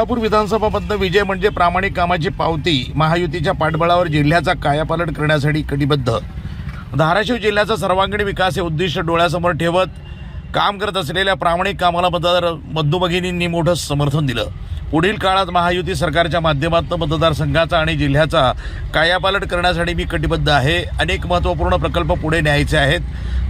तुळजापूर विधानसभामधनं विजय म्हणजे प्रामाणिक कामाची पावती महायुतीच्या पाठबळावर जिल्ह्याचा कायापालट करण्यासाठी कटिबद्ध. धाराशिव जिल्ह्याचा सर्वांगीण विकास हे उद्दिष्ट डोळ्यासमोर ठेवत काम करत असलेल्या प्रामाणिक कामाला मतदार मधुभगिनींनी मोठं समर्थन दिलं. पुढील काळात महायुती सरकारच्या माध्यमातून मतदारसंघाचा आणि जिल्ह्याचा कायापालट करण्यासाठी मी कटिबद्ध आहे. अनेक महत्त्वपूर्ण प्रकल्प पुढे न्यायचे आहेत.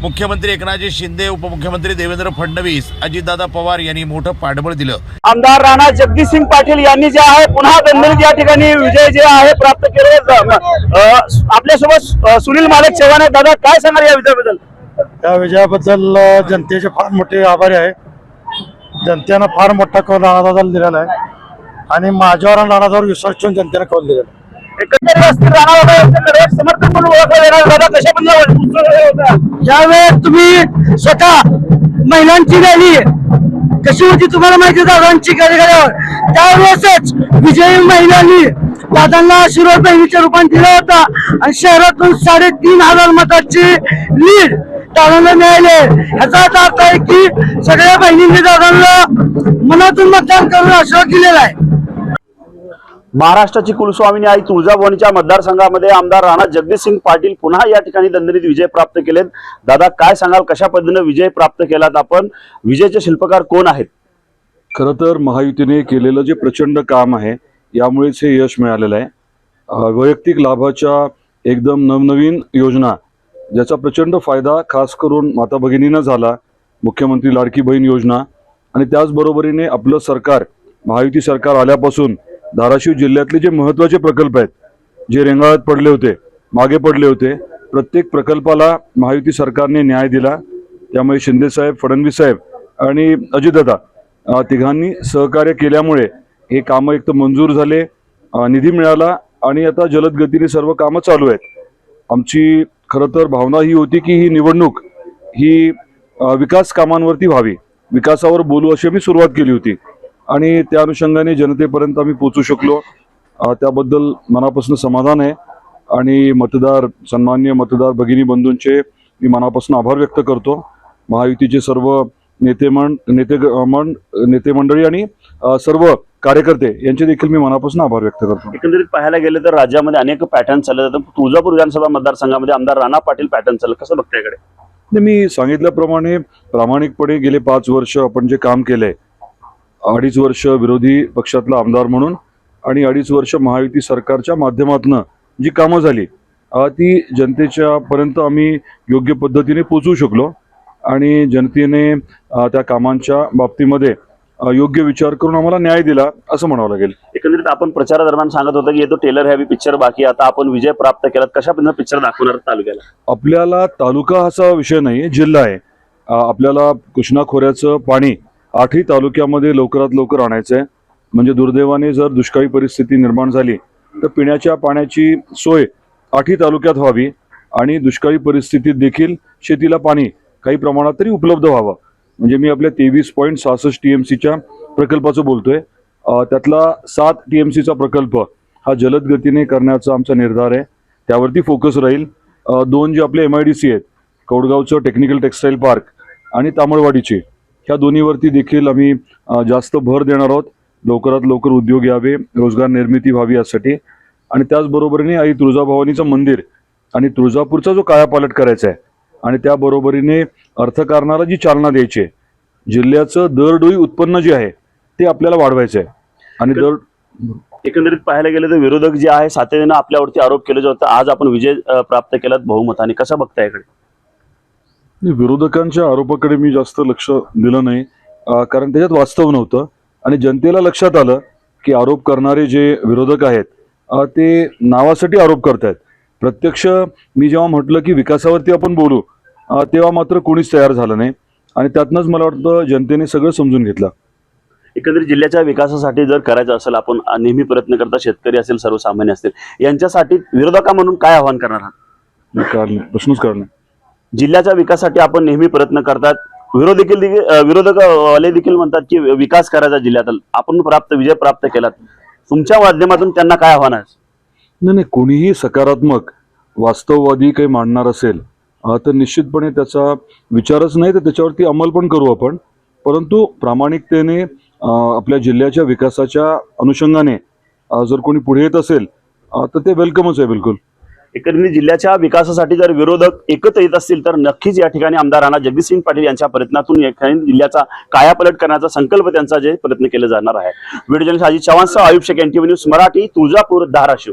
मुख्यमंत्री एकनाथजी शिंदे उपमुख्यमंत्री देवेंद्र फडणवीस अजितदादा पवार यांनी मोठं पाठबळ दिलं. आमदार राणा जगदीशसिंग पाटील यांनी जे आहे पुन्हा दणदणीत या ठिकाणी विजय जे आहे प्राप्त केले आपल्यासोबत सुनील मालक चव्हाण दादा काय सांगाल या विजयाबद्दल? त्या विजयाबद्दल जनतेचे फार मोठे आभारी आहे. जनतेनं फार मोठा कौल राणादादाला दिलेला आहे. आणि माझ्यावर राणादावर विश्वास ठेवून जनतेनं कौल दिलेला आहे. एकंदरीत असतील राणा बाबा एक समर्थन म्हणून ओळखलं जाणार दादा कशा होता. ज्यावेळेस तुम्ही स्वतः महिलांची रॅली कशी होती तुम्हाला माहिती दादांची कार्यकाळावर त्यावेळेसच विजयी महिलांनी दादांना आशीर्वाद बहिणीच्या रूपात दिला होता. आणि शहरातून साडेतीन हजार मताची लीड दादांना मिळाले ह्याचा अर्थ असा आहे की सगळ्या बहिणींनी दादांना मनातून मतदान करून आशीर्वाद दिलेला आहे. महाराष्ट्राची कुलस्वामिनी आई तुळजाभवानीच्या मतदारसंघामध्ये आमदार राणा जगदीशसिंग पाटील पुन्हा या ठिकाणी दणदणीत विजय प्राप्त केलेत. दादा काय सांगाल? कशा पद्धतीने विजय प्राप्त केलात आपण? विजयचे शिल्पकार कोण आहेत? खरं तर महायुतीने केलेलं जे प्रचंड काम आहे यामुळेच हे यश मिळालेलं आहे. वैयक्तिक लाभाच्या एकदम नवनवीन योजना ज्याचा प्रचंड फायदा खास करून माता भगिनीनं झाला मुख्यमंत्री लाडकी बहीण योजना आणि त्याचबरोबरीने आपलं सरकार महायुती सरकार आल्यापासून धाराशिव जिल्ह्यातले जे महत्त्वाचे प्रकल्प आहेत जे रेंगाळत पडले होते मागे पडले होते प्रत्येक प्रकल्पाला महायुती सरकारने न्याय दिला. त्यामुळे शिंदेसाहेब फडणवीस साहेब आणि अजितदादा तिघांनी सहकार्य केल्यामुळे हे कामं एक तर मंजूर झाले निधी मिळाला आणि आता जलद गतीने सर्व कामं चालू आहेत. आमची खरं तर भावना ही होती की ही निवडणूक ही विकास कामांवरती व्हावी विकासावर बोलू अशी आम्ही सुरुवात केली होती. आणि त्या अनुषंगाने जनतेपर्यंत आम्ही पोचू शकलो. त्याबद्दल मनापासून समाधान आहे. आणि मतदार सन्मान्य मतदार भगिनी बंधूंचे मी मनापासून आभार व्यक्त करतो. महायुतीचे सर्व नेते मं नेते मं नेते मंडळी आणि सर्व कार्यकर्ते यांचे देखील मी मनापासून आभार व्यक्त करतो. एकंदरीत पाहायला गेलं तर राज्यामध्ये अनेक पॅटर्न चालले जातात तुळजापूर विधानसभा मतदारसंघामध्ये आमदार राणा पाटील पॅटर्न चाललं कसं बघता इकडे? नाही, मी सांगितल्याप्रमाणे प्रामाणिकपणे गेले पाच वर्ष आपण जे काम केलंय अडीच वर्ष विरोधी पक्षातला आमदार म्हणून आणि अडीच वर्ष महायुती सरकारच्या माध्यमातनं जी कामं झाली ती जनतेच्या पर्यंत आम्ही योग्य पद्धतीने पोचवू शकलो आणि जनतेने त्या कामांच्या बाबतीमध्ये योग्य विचार करून आम्हाला न्याय दिला असं म्हणावं लागेल. एकंदरीत आपण प्रचारादरम्यान सांगत होता की येतो टेलर हॅवी पिक्चर बाकी. आता आपण विजय प्राप्त केलात कशा पद्धतीने पिक्चर दाखवणार तालुक्याला? आपल्याला तालुका हाचा विषय नाही जिल्हा आहे. आपल्याला कृष्णा खोऱ्याचं पाणी आठही तालुक्यामध्ये लवकरात लवकर आणायचं आहे म्हणजे दुर्दैवाने जर दुष्काळी परिस्थिती निर्माण झाली तर पिण्याच्या पाण्याची सोय आठही तालुक्यात व्हावी आणि दुष्काळी परिस्थितीत देखील शेतीला पाणी काही प्रमाणात तरी उपलब्ध व्हावं. म्हणजे मी आपल्या तेवीस पॉईंट सहासष्ट टी एम सीच्या प्रकल्पाचं बोलतोय. त्यातला सात टी एम सीचा प्रकल्प हा जलद गतीने करण्याचा आमचा निर्धार आहे. त्यावरती फोकस राहील. दोन जे आपले एम आय डी सी आहेत कौडगावचं टेक्निकल टेक्स्टाईल पार्क आणि तामळवाडीचे ह्या दोन्हीवरती देखील आम्ही जास्त भर देणार आहोत. लवकरात लवकर उद्योग यावे रोजगार निर्मिती व्हावी यासाठी. आणि त्याचबरोबरीने आई तुळजाभवानीचं मंदिर आणि तुळजापूरचा जो कायापालट करायचा आहे आणि त्याबरोबरीने अर्थकारणाला जी चालना द्यायची आहे जिल्ह्याचं दरडोई उत्पन्न जे आहे ते आपल्याला वाढवायचं आहे. आणि दर एकंदरीत पाहायला गेलं तर विरोधक जे आहे सातत्याने आपल्यावरती आरोप केले जातात. आज आपण विजय प्राप्त केलात बहुमताने. कसा बघता इकडे विरोधकांच्या आरोपाकडे मी जास्त लक्ष दिलं नाही. कारण त्याच्यात वास्तव नव्हतं. आणि जनतेला लक्षात आलं की आरोप करणारे जे विरोधक आहेत ते नावासाठी आरोप करतायत. प्रत्यक्ष मी जेव्हा म्हटलं की विकासावरती आपण बोलू तेव्हा मात्र कोणीच तयार झालं नाही. आणि त्यातनंच मला वाटतं जनतेने सगळं समजून घेतलं. एकंदरीत जिल्ह्याच्या विकासासाठी जर करायचं असेल आपण नेहमी प्रयत्न करता शेतकरी असेल सर्वसामान्य असतील यांच्यासाठी विरोधका म्हणून काय आव्हान करणार आहात? कारण प्रश्नच कारण जिल्ह्याच्या विकासासाठी आपण नेहमी प्रयत्न करतात. विरोध देखील देखील- विरोधक वाले देखील म्हणतात की विकास करायचा जिल्ह्यात आपण प्राप्त विजय प्राप्त केलात. तुमच्या माध्यमातून त्यांना काय आव्हान आहे? नाही नाही कोणीही सकारात्मक वास्तववादी काही मांडणार असेल तर निश्चितपणे त्याचा विचारच नाही तर त्याच्यावरती अंमल पण करू आपण. परंतु प्रामाणिकतेने आपल्या जिल्ह्याच्या विकासाच्या अनुषंगाने जर कोणी पुढे येत असेल तर ते वेलकमच आहे बिलकुल. एकंदरीत जिल्ह्याच्या विकासासाठी जर विरोधक एकत्र येत असतील तर नक्कीच या ठिकाणी आमदार राणा जगदीशसिंग पाटील यांच्या प्रयत्नातून ठिकाणी जिल्ह्याचा कायापलट करण्याचा संकल्प त्यांचा जे प्रयत्न केले जाणार आहे. व्हिडिओ जर्नलिस्ट अजित चव्हाणसह आयुष शेख न्यूज मराठी तुळजापूर धाराशिव.